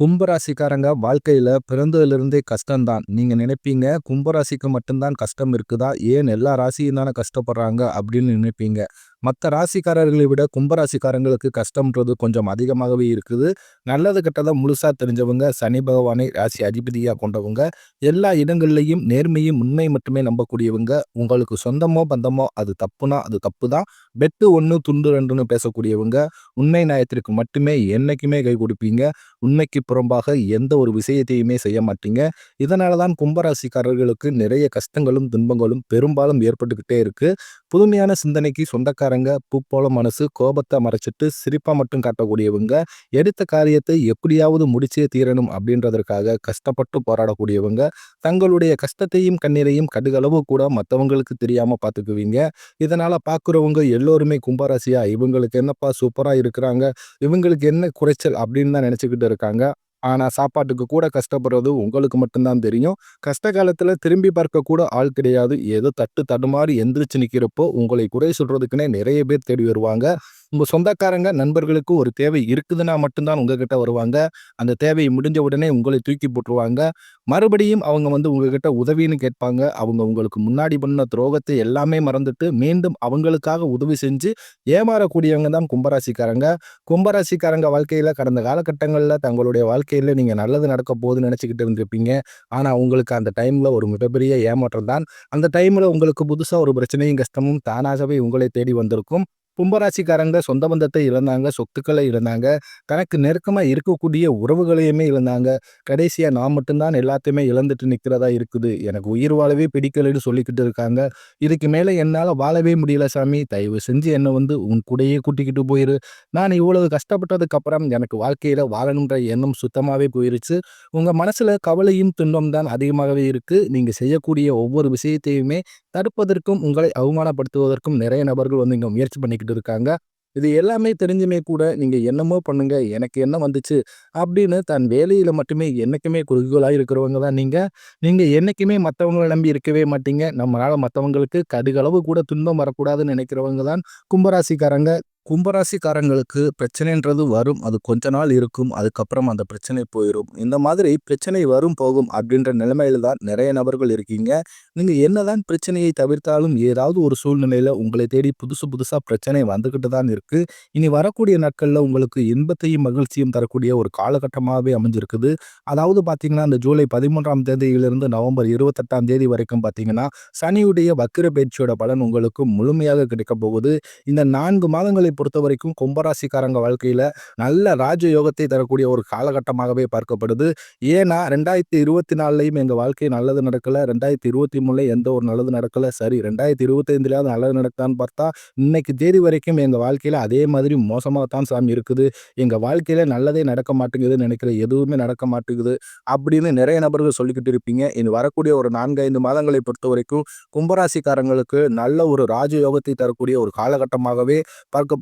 கும்பராசிக்காரங்க வாழ்க்கையில் பிறந்ததுலேருந்தே கஷ்டம்தான். நீங்கள் நினைப்பீங்க, கும்பராசிக்கு மட்டும்தான் கஷ்டம் இருக்குதா? ஏன் எல்லா ராசியும் தானே கஷ்டப்படுறாங்க அப்படின்னு நினைப்பீங்க. மற்ற ராசிக்காரர்களை விட கும்பராசிக்காரங்களுக்கு கஷ்டம்ன்றது கொஞ்சம் அதிகமாகவே இருக்குது. நல்லது கெட்டதை முழுசாக தெரிஞ்சவங்க, சனி பகவானை ராசி அதிபதியாக கொண்டவங்க, எல்லா இடங்கள்லையும் நேர்மையும், உண்மை மட்டுமே நம்பக்கூடியவங்க, உங்களுக்கு சொந்தமோ, பந்தமோ அது தப்புனா அது தப்பு தான். வெட்டு ஒன்று துண்டு ரெண்டுன்னு பேசக்கூடியவங்க, உண்மை நியாயத்திற்கு மட்டுமே என்னைக்குமே கை கொடுப்பீங்க. உண்மைக்கு புறம்பாக எந்த ஒரு விஷயத்தையுமே செய்ய மாட்டீங்க. இதனால தான் கும்பராசிக்காரர்களுக்கு நிறைய கஷ்டங்களும், துன்பங்களும் பெரும்பாலும் ஏற்பட்டுக்கிட்டே இருக்குது புதுமையான சிந்தனைக்கு சொந்தக்காரங்க, பூ போல மனசு, கோபத்தை மறைச்சிட்டு சிரிப்பா மட்டும் காட்டக்கூடியவங்க, எடுத்த காரியத்தை எப்படியாவது முடிச்சே தீரணும் அப்படின்றதற்காக கஷ்டப்பட்டு போராடக்கூடியவங்க, தங்களுடைய கஷ்டத்தையும், கண்ணீரையும் கடுகளவு கூட மற்றவங்களுக்கு தெரியாம பார்த்துக்குவீங்க. இதனால பார்க்குறவங்க எல்லோருமே கும்பராசியா, இவங்களுக்கு என்னப்பா சூப்பரா இருக்கிறாங்க, இவங்களுக்கு என்ன குறைச்சல் அப்படின்னு தான் நினைச்சுக்கிட்டு இருக்காங்க. ஆனால் சாப்பாட்டுக்கு கூட கஷ்டப்படுறது உங்களுக்கு மட்டும்தான் தெரியும். கஷ்ட காலத்தில் திரும்பி பார்க்க கூட ஆள் கிடையாது. ஏதோ தட்டு தடுமாறி எந்திரிச்சு நிற்கிறப்போ உங்களை குறை சொல்கிறதுக்குனே நிறைய பேர் தேடி வருவாங்க. உங்க சொந்தக்காரங்க, நண்பர்களுக்கு ஒரு தேவை இருக்குதுன்னா மட்டும்தான் உங்ககிட்ட வருவாங்க. அந்த தேவை முடிஞ்ச உடனே உங்களை தூக்கி போட்டுருவாங்க. மறுபடியும் அவங்க வந்து உங்ககிட்ட உதவின்னு கேட்பாங்க. அவங்க உங்களுக்கு முன்னாடி பண்ண துரோகத்தை எல்லாமே மறந்துட்டு மீண்டும் அவங்களுக்காக உதவி செஞ்சு ஏமாறக்கூடியவங்க தான் கும்பராசிக்காரங்க. கும்பராசிக்காரங்க வாழ்க்கையில கடந்த காலகட்டங்களில் தங்களுடைய வாழ்க்கையில நீங்க நல்லது நடக்க போகுதுன்னு நினைச்சுக்கிட்டு இருந்திருப்பீங்க. ஆனா உங்களுக்கு அந்த டைம்ல ஒரு மிகப்பெரிய ஏமாற்றம் தான். அந்த டைம்ல உங்களுக்கு புதுசா ஒரு பிரச்சனையும், கஷ்டமும் தானாகவே உங்களை தேடி வந்திருக்கும். கும்பராசிக்காரங்க சொந்த பந்தத்தை இழந்தாங்க, சொத்துக்களை இழந்தாங்க, தனக்கு நெருக்கமா இருக்கக்கூடிய உறவுகளையுமே இழந்தாங்க. கடைசியா நான் மட்டும்தான் எல்லாத்தையுமே இழந்துட்டு நிக்கிறதா இருக்குது. எனக்கு உயிர் வாழவே பிடிக்கலைன்னு சொல்லிக்கிட்டு இருக்காங்க. இதுக்கு மேல என்னால வாழவே முடியல சாமி. தயவு செஞ்சு என்ன வந்து உன் கூடயே கூட்டிக்கிட்டு போயிரு. நான் இவ்வளவு கஷ்டப்பட்டதுக்கு அப்புறம் எனக்கு வாழ்க்கையில வாழணுன்ற எண்ணம் சுத்தமாவே போயிருச்சு. உங்க மனசுல கவலையும், துன்பம் தான் அதிகமாகவே இருக்கு. நீங்க செய்யக்கூடிய ஒவ்வொரு விஷயத்தையுமே தடுப்பதற்கும், உங்களை அவமானப்படுத்துவதற்கும் நிறைய நபர்கள் வந்து இங்கே முயற்சி பண்ணிக்கிட்டு இருக்காங்க. இது எல்லாமே தெரிஞ்சுமே கூட நீங்கள் என்னமோ பண்ணுங்க, எனக்கு என்ன வந்துச்சு அப்படின்னு தன் வேலையில் மட்டுமே என்னைக்குமே குறிக்கோளா இருக்கிறவங்க தான் நீங்கள் நீங்கள் என்னைக்குமே மற்றவங்களை நம்பி இருக்கவே மாட்டீங்க. நம்மளால் மற்றவங்களுக்கு கடுகளவு கூட துன்பம் வரக்கூடாதுன்னு நினைக்கிறவங்க தான் கும்பராசிக்காரங்க. கும்பராசிக்காரங்களுக்கு பிரச்சனைன்றது வரும். அது கொஞ்ச நாள் இருக்கும். அதுக்கப்புறம் அந்த பிரச்சனை போயிடும் இந்த மாதிரி பிரச்சனை வரும், போகும் அப்படின்ற நிலைமையில தான் நிறைய நபர்கள் இருக்கீங்க. நீங்கள் என்னதான் பிரச்சனையை தவிர்த்தாலும் ஏதாவது ஒரு சூழ்நிலையில் உங்களை தேடி புதுசு புதுசாக பிரச்சனை வந்துக்கிட்டு தான் இருக்குது இனி வரக்கூடிய நாட்களில் உங்களுக்கு இன்பத்தையும், மகிழ்ச்சியும் தரக்கூடிய ஒரு காலகட்டமாகவே அமைஞ்சிருக்குது. அதாவது பார்த்தீங்கன்னா, இந்த ஜூலை 13ஆம் தேதியிலிருந்து நவம்பர் 28ஆம் தேதி வரைக்கும் பார்த்தீங்கன்னா, சனியுடைய வக்கிர பயிற்சியோட பலன் உங்களுக்கு முழுமையாக கிடைக்கப் போகுது. இந்த நான்கு மாதங்களை பொறுத்த வரைக்கும் கும்பராசிக்காரங்க வாழ்க்கையில் நல்ல ராஜயோகத்தை தரக்கூடிய ஒரு காலகட்டமாகவே பார்க்கப்படுது. ஏன்னா ரெண்டாயிரத்தி இருபத்தி நாலுலையும் எங்கள் வாழ்க்கை நல்லது நடக்கல. 2023ல எந்த ஒரு நல்லது நடக்கல. சரி 2025லயாவது நல்லது நடக்குதான்னு பார்த்தா, இன்னைக்கு தேதி வரைக்கும் எங்கள் வாழ்க்கையில் அதே மாதிரி மோசமாக தான் சாமி இருக்குது. எங்கள் வாழ்க்கையில் நல்லதே நடக்க மாட்டேங்குதுன்னு நினைக்கிற எதுவுமே நடக்க மாட்டேங்குது. அப்படின்னு நிறைய நபர்கள் சொல்லிக்கிட்டு இருப்பீங்க. இனி வரக்கூடிய ஒரு 4, 5 மாதங்களை பொறுத்தவரைக்கும் கும்பராசிக்காரங்களுக்கு நல்ல ஒரு ராஜயோகத்தை தரக்கூடிய ஒரு காலகட்டமாகவே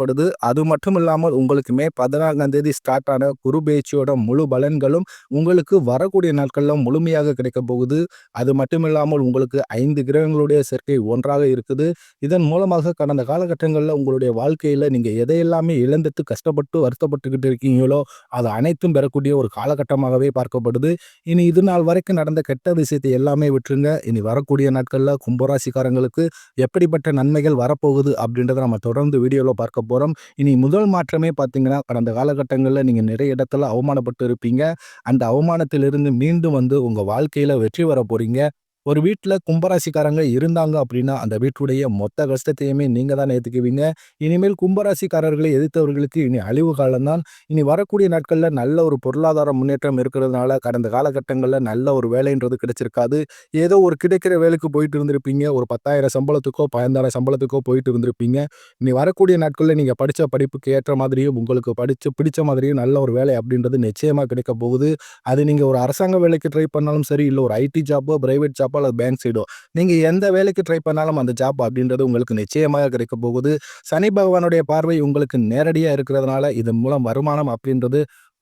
பார்க்கப்படுது. அது மட்டும் இல்லாமல் உங்களுக்கு மே 14ஆம் தேதி ஸ்டார்ட் ஆன குரு பேச்சியோட முழு பலன்களும் உங்களுக்கு வரக்கூடிய நாட்களில் முழுமையாக கிடைக்க போகுது. அது மட்டும் இல்லாமல் உங்களுக்கு ஐந்து கிரகங்களுடைய சேர்க்கை ஒன்றாக இருக்குது. இதன் மூலமாக கடந்த காலகட்டங்களில் உங்களுடைய வாழ்க்கையில் நீங்கள் எதையெல்லாமே இழந்துட்டு கஷ்டப்பட்டு வருத்தப்பட்டுக்கிட்டு இருக்கீங்களோ, அது அனைத்தும் பெறக்கூடிய ஒரு காலகட்டமாகவே பார்க்கப்படுது. இனி இது நாள் வரைக்கும் நடந்த கெட்ட விஷயத்தை எல்லாமே விட்டுருங்க. இனி வரக்கூடிய நாட்களில் கும்பராசிக்காரங்களுக்கு எப்படிப்பட்ட நன்மைகள் வரப்போகுது அப்படின்றத நம்ம தொடர்ந்து வீடியோவில் பார்க்க போகிறோம் இனி முதல் மாற்றமே பார்த்தீங்கன்னா, கடந்த காலகட்டங்களில் நீங்கள் நிறைய இடத்துல அவமானப்பட்டு இருப்பீங்க. அந்த அவமானத்திலிருந்து மீண்டும் வந்து உங்கள் வாழ்க்கையில் வெற்றி வர போகிறீங்க ஒரு வீட்டில் கும்பராசிக்காரங்க இருந்தாங்க அப்படின்னா, அந்த வீட்டுடைய மொத்த கஷ்டத்தையுமே நீங்கள் தான் ஏற்றுக்குவீங்க இனிமேல் கும்பராசிக்காரர்களை எதிர்த்தவர்களுக்கு இனி அழிவு காலம்தான் இனி வரக்கூடிய நாட்களில் நல்ல ஒரு பொருளாதார முன்னேற்றம் இருக்கிறதுனால, கடந்த காலகட்டங்களில் நல்ல ஒரு வேலைன்றது கிடைச்சிருக்காது. ஏதோ ஒரு கிடைக்கிற வேலைக்கு போயிட்டு இருந்திருப்பீங்க. ஒரு 10,000 சம்பளத்துக்கோ, 15,000 சம்பளத்துக்கோ போயிட்டு இருந்திருப்பீங்க. இனி வரக்கூடிய நாட்களில் நீங்கள் படித்த படிப்புக்கு ஏற்ற மாதிரியும், உங்களுக்கு படித்து பிடிச்ச மாதிரியும் நல்ல ஒரு வேலை அப்படின்றது நிச்சயமாக கிடைக்க போகுது. அது நீங்கள் ஒரு அரசாங்க வேலைக்கு ட்ரை பண்ணாலும் சரி, இல்லை ஒரு ஐடி ஜாப்போ, பிரைவேட் ஜாப்போ அல்லது பேங்க் சைடோ, நீங்க எந்த வேலைக்கு ட்ரை பண்ணாலும் அந்த ஜாப் அப்படின்றது உங்களுக்கு நிச்சயமாக கிடைக்கப் போகுது. சனி பகவானுடைய பார்வை உங்களுக்கு நேரடியாக இருக்கிறதுனால, இதன் மூலம் வருமானம் அப்படின்றது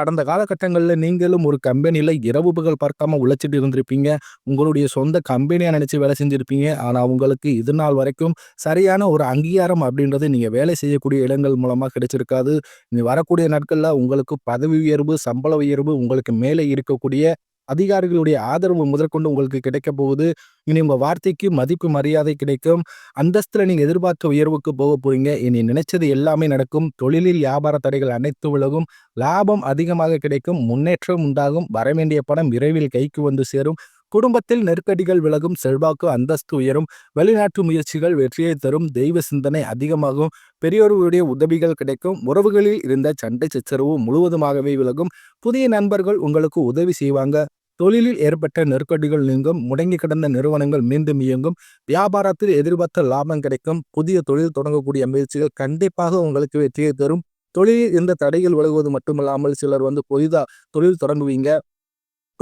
கடந்த காலகட்டங்களில் நீங்களும் ஒரு கம்பெனியில் இரவு பகல் பார்க்காம உழைச்சிட்டு இருந்திருப்பீங்க. உங்களுடைய சொந்த கம்பெனியாக நினச்சி வேலை செஞ்சுருப்பீங்க. ஆனால் உங்களுக்கு இது நாள் வரைக்கும் சரியான ஒரு அங்கீகாரம் அப்படின்றது நீங்கள் வேலை செய்யக்கூடிய இடங்கள் மூலமாக கிடைச்சிருக்காது. இனி வரக்கூடிய நாட்களில் உங்களுக்கு பதவி உயர்வு சம்பள உயர்வு உங்களுக்கு மேலே இருக்கக்கூடிய அதிகாரிகளுடைய ஆதரவு முதற்கொண்டு உங்களுக்கு கிடைக்க போகுது. இனி உங்கள் வார்த்தைக்கு மதிப்பு மரியாதை கிடைக்கும். அந்தஸ்தில் நீங்கள் எதிர்பார்க்க உயர்வுக்கு போக போறீங்க. இனி நினைச்சது எல்லாமே நடக்கும். தொழிலில் வியாபார தடைகள் அனைத்து விலகும். லாபம் அதிகமாக கிடைக்கும். முன்னேற்றம் உண்டாகும். வரவேண்டிய பணம் விரைவில் கைக்கு வந்து சேரும். குடும்பத்தில் நெருக்கடிகள் விலகும். செல்வாக்கு அந்தஸ்து உயரும். வெளிநாட்டு முயற்சிகள் வெற்றியை தரும். தெய்வ சிந்தனை அதிகமாகும். பெரியோர்களுடைய உதவிகள் கிடைக்கும். உறவுகளில் இருந்த சண்டை சச்சரவு முழுவதுமாகவே விலகும். புதிய நண்பர்கள் உங்களுக்கு உதவி செய்வாங்க. தொழிலில் ஏற்பட்ட நெருக்கடிகள் நீங்கும் முடங்கி கிடந்த நிறுவனங்கள் மீண்டும் இயங்கும் வியாபாரத்தில் எதிர்பார்த்த லாபம் கிடைக்கும் புதிய தொழில் தொடங்கக்கூடிய முயற்சிகள் கண்டிப்பாக உங்களுக்கு வெற்றியை தரும். தொழிலில் இந்த தடைகள் விலகுவது மட்டுமல்லாமல் சிலர் வந்து புதிதாக தொழில் தொடங்குவீங்க.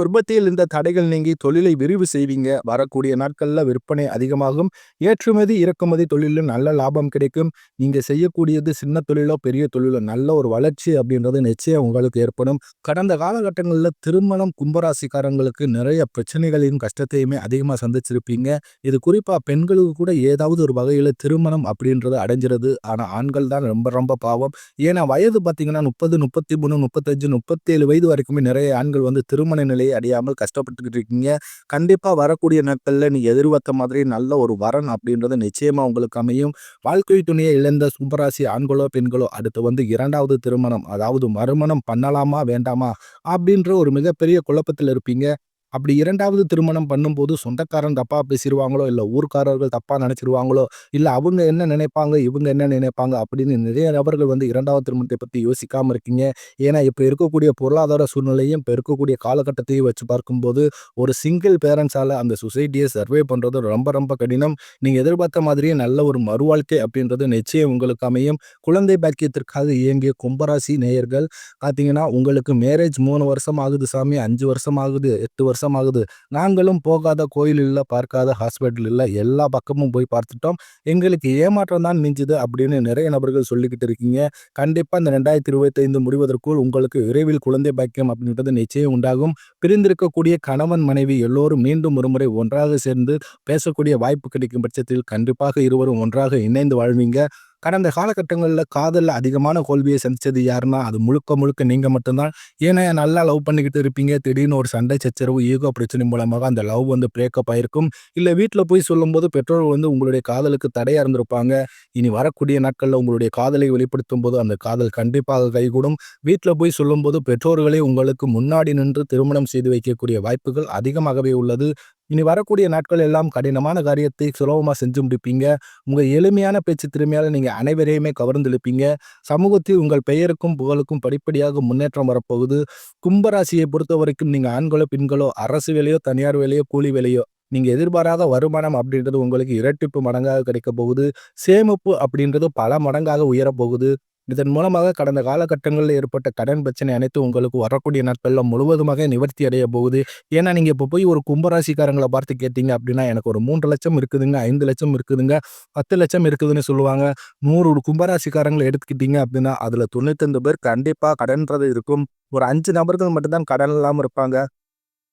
உற்பத்தியில் இந்த தடைகள் நீங்கி தொழிலை விரிவு செய்வீங்க. வரக்கூடிய நாட்களில் விற்பனை அதிகமாகும். ஏற்றுமதி இறக்குமதி தொழிலில் நல்ல லாபம் கிடைக்கும். நீங்கள் செய்யக்கூடியது சின்ன தொழிலோ பெரிய தொழிலோ நல்ல ஒரு வளர்ச்சி அப்படின்றது நிச்சயம் உங்களுக்கு ஏற்படும். கடந்த காலகட்டங்களில் திருமணம் கும்பராசிக்காரங்களுக்கு நிறைய பிரச்சனைகளையும் கஷ்டத்தையுமே அதிகமாக சந்திச்சிருப்பீங்க. இது குறிப்பாக பெண்களுக்கு கூட ஏதாவது ஒரு வகையில் திருமணம் அப்படின்றது அடைஞ்சிருது. ஆனால் ஆண்கள் தான் ரொம்ப ரொம்ப பாவம். ஏன்னா வயது பார்த்தீங்கன்னா முப்பது முப்பத்தி மூணு முப்பத்தஞ்சு முப்பத்தேழு வயது வரைக்குமே நிறைய ஆண்கள் வந்து திருமண நிலை வேலையை அடையாமல் கஷ்டப்பட்டுக்கிட்டு இருக்கீங்க. கண்டிப்பாக வரக்கூடிய நாட்களில் நீ எதிர்பார்த்த மாதிரி நல்ல ஒரு வரன் அப்படின்றது நிச்சயமாக உங்களுக்கு அமையும். வாழ்க்கை துணையை இழந்த சும்பராசி ஆண்களோ பெண்களோ அடுத்து வந்து இரண்டாவது திருமணம் அதாவது மறுமணம் பண்ணலாமா வேண்டாமா அப்படின்ற ஒரு மிகப்பெரிய குழப்பத்தில் இருப்பீங்க. அப்படி இரண்டாவது திருமணம் பண்ணும்போது சொந்தக்காரன் தப்பாக பேசிடுவாங்களோ இல்லை ஊர்க்காரர்கள் தப்பாக நினச்சிருவாங்களோ இல்லை அவங்க என்ன நினைப்பாங்க இவங்க என்ன நினைப்பாங்க அப்படின்னு நிறைய நபர்கள் வந்து இரண்டாவது திருமணத்தை பற்றி யோசிக்காமல் இருக்கீங்க. ஏன்னா இப்போ இருக்கக்கூடிய பொருளாதார சூழ்நிலையும் இப்போ இருக்கக்கூடிய காலகட்டத்தையும் வச்சு பார்க்கும்போது ஒரு சிங்கிள் பேரண்ட்ஸால் அந்த சொசைட்டியை சர்வே பண்ணுறது ரொம்ப ரொம்ப கடினம். நீங்கள் எதிர்பார்த்த மாதிரியே நல்ல ஒரு மறுவாழ்க்கை அப்படின்றது நிச்சயம் உங்களுக்கு அமையும். குழந்தை பாக்கியத்திற்காக இயங்கிய கும்பராசி நேயர்கள் பார்த்தீங்கன்னா உங்களுக்கு மேரேஜ் மூணு வருஷம் ஆகுது சாமி அஞ்சு வருஷம் ஆகுது எட்டு வருஷம் வருஷம் ஆகுது நாங்களும் போகாத கோயில் இல்லை பார்க்காத ஹாஸ்பிட்டல் இல்லை எல்லா பக்கமும் போய் பார்த்துட்டோம். எங்களுக்கு ஏமாற்றம் தான் மிஞ்சுது அப்படின்னு நிறைய நபர்கள் சொல்லிக்கிட்டு இருக்கீங்க. கண்டிப்பாக இந்த ரெண்டாயிரத்தி இருபத்தைந்து முடிவதற்குள் உங்களுக்கு விரைவில் குழந்தை பாக்கியம் அப்படின்றது நிச்சயம் உண்டாகும். பிரிந்திருக்கக்கூடிய கணவன் மனைவி எல்லோரும் மீண்டும் ஒருமுறை ஒன்றாக சேர்ந்து பேசக்கூடிய வாய்ப்பு கிடைக்கும் பட்சத்தில் கண்டிப்பாக இருவரும் ஒன்றாக இணைந்து வாழ்வீங்க. கடந்த காலகட்டங்களில் காதலில் அதிகமான தோல்வியை சந்தித்தது யாருன்னா அது முழுக்க முழுக்க நீங்கள் மட்டும்தான். ஏன்னா நல்லா லவ் பண்ணிக்கிட்டு இருப்பீங்க. திடீர்னு ஒரு சண்டை சச்சரவு ஈகோ பிரச்சனை மூலமாக அந்த லவ் வந்து பிரேக்கப் ஆயிருக்கும். இல்லை வீட்டில் போய் சொல்லும்போது பெற்றோர்கள் வந்து உங்களுடைய காதலுக்கு தடையாக இருந்திருப்பாங்க. இனி வரக்கூடிய நாட்களில் உங்களுடைய காதலை வெளிப்படுத்தும் போது அந்த காதல் கண்டிப்பாக கைகூடும். வீட்டில் போய் சொல்லும்போது பெற்றோர்களே உங்களுக்கு முன்னாடி நின்று திருமணம் செய்து வைக்கக்கூடிய வாய்ப்புகள் அதிகமாகவே உள்ளது. இனி வரக்கூடிய நாட்கள் எல்லாம் கடினமான காரியத்தை சுலபமாக செஞ்சு முடிப்பீங்க. உங்கள் எளிமையான பேச்சு திறமையால் நீங்கள் அனைவரையுமே கவர்ந்தெழுப்பீங்க. சமூகத்தில் உங்கள் பெயருக்கும் புகழுக்கும் படிப்படியாக முன்னேற்றம் வரப்போகுது. கும்பராசியை பொறுத்த வரைக்கும் நீங்கள் ஆண்களோ பெண்களோ அரசு வேலையோ தனியார் வேலையோ கூலி வேலையோ நீங்கள் எதிர்பாராத வருமானம் அப்படின்றது உங்களுக்கு இரட்டிப்பு மடங்காக கிடைக்க போகுது. சேமிப்பு அப்படின்றது பல மடங்காக உயரப்போகுது இதன் மூலமாக கடந்த காலகட்டங்களில் ஏற்பட்ட கடன் பிரச்சனை அனைத்து உங்களுக்கு வரக்கூடிய நாட்களில் முழுவதுமாக நிவர்த்தி அடைய போகுது. ஏன்னா நீங்கள் இப்போ போய் ஒரு கும்பராசிக்காரங்களை பார்த்து கேட்டீங்க அப்படின்னா எனக்கு ஒரு மூன்று லட்சம் இருக்குதுங்க ஐந்து லட்சம் இருக்குதுங்க பத்து லட்சம் இருக்குதுன்னு சொல்லுவாங்க. நூறு கும்பராசிக்காரங்களை எடுத்துக்கிட்டீங்க அப்படின்னா அதில் தொண்ணூத்தஞ்சு பேர் கண்டிப்பாக கடன்றது இருக்கும். ஒரு அஞ்சு நபர்கள் மட்டும்தான் கடன் இல்லாமல் இருப்பாங்க.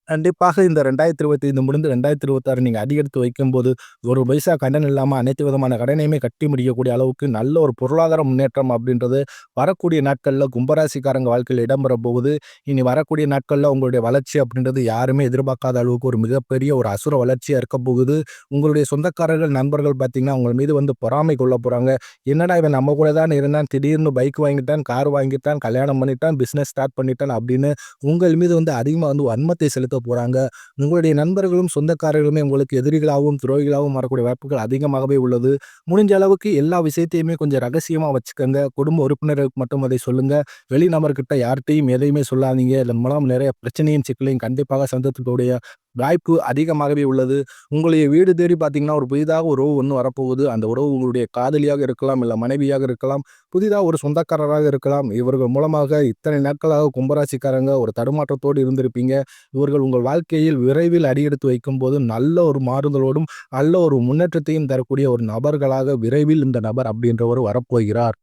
கண்டிப்பாக இந்த ரெண்டாயிரத்தி இருபத்தி ஐந்து முடிந்து ரெண்டாயிரத்தி இருபத்தாறு நீங்கள் அதிகரித்து வைக்கும்போது ஒரு பைசா கடன் இல்லாமல் அனைத்து விதமான கடனையுமே கட்டி முடிக்கக்கூடிய அளவுக்கு நல்ல ஒரு பொருளாதார முன்னேற்றம் அப்படின்றது வரக்கூடிய நாட்களில் கும்பராசிக்காரங்க வாழ்க்கையில் இடம்பெற போகுது இனி வரக்கூடிய நாட்களில் உங்களுடைய வளர்ச்சி அப்படின்றது யாருமே எதிர்பார்க்காத அளவுக்கு ஒரு மிகப்பெரிய ஒரு அசுர வளர்ச்சியாக இருக்க போகுது. உங்களுடைய சொந்தக்காரர்கள் நண்பர்கள் பார்த்தீங்கன்னா உங்கள் மீது வந்து பொறாமை கொள்ள போகிறாங்க என்னடா இவன் நம்ம கூட தான் இருந்தான் திடீர்னு பைக் வாங்கிட்டான் கார் வாங்கிட்டான் கல்யாணம் பண்ணிட்டான் பிஸ்னஸ் ஸ்டார்ட் பண்ணிட்டான் அப்படின்னு உங்கள் மீது வந்து அதிகமாக வந்து வன்மத்தை செலுத்த போகிறாங்க உங்களுடைய நண்பர்களும் சொந்தக்காரர்களுமே உங்களுக்கு எதிரிகளாகவும் துரோகிகளாகவும் வரக்கூடிய வாய்ப்புகள் அதிகமாகவே உள்ளது. முடிஞ்ச அளவுக்கு எல்லா விஷயத்தையுமே கொஞ்சம் ரகசியமாக வச்சுக்கோங்க. குடும்ப உறுப்பினர்களுக்கு மட்டும் அதை சொல்லுங்கள் வெளிநபர்கிட்ட யார்கிட்டையும் எதையுமே சொல்லாதீங்க. இதன் மூலம் நிறைய பிரச்சனையும் சிக்கலையும் கண்டிப்பாக சந்தத்துக்கூடிய வாய்ப்பு அதிகமாகவே உள்ளது. உங்களுடைய வீடு தேடி பார்த்தீங்கன்னா ஒரு புதிதாக உறவு ஒன்று வரப்போகுது. அந்த உறவு உங்களுடைய காதலியாக இருக்கலாம் இல்லை மனைவியாக இருக்கலாம் புதிதாக ஒரு சொந்தக்காரராக இருக்கலாம். இவர்கள் மூலமாக இத்தனை நாட்களாக கும்பராசிக்காரங்க ஒரு தடுமாற்றத்தோடு இருந்திருப்பீங்க. இவர்கள் உங்கள் வாழ்க்கையில் விரைவில் அடியெடுத்து வைக்கும்போது நல்ல ஒரு மாறுதலோடும் நல்ல ஒரு முன்னேற்றத்தையும் தரக்கூடிய ஒரு நபர்களாக விரைவில் இந்த நபர் அப்படின்றவர் வரப்போகிறார்.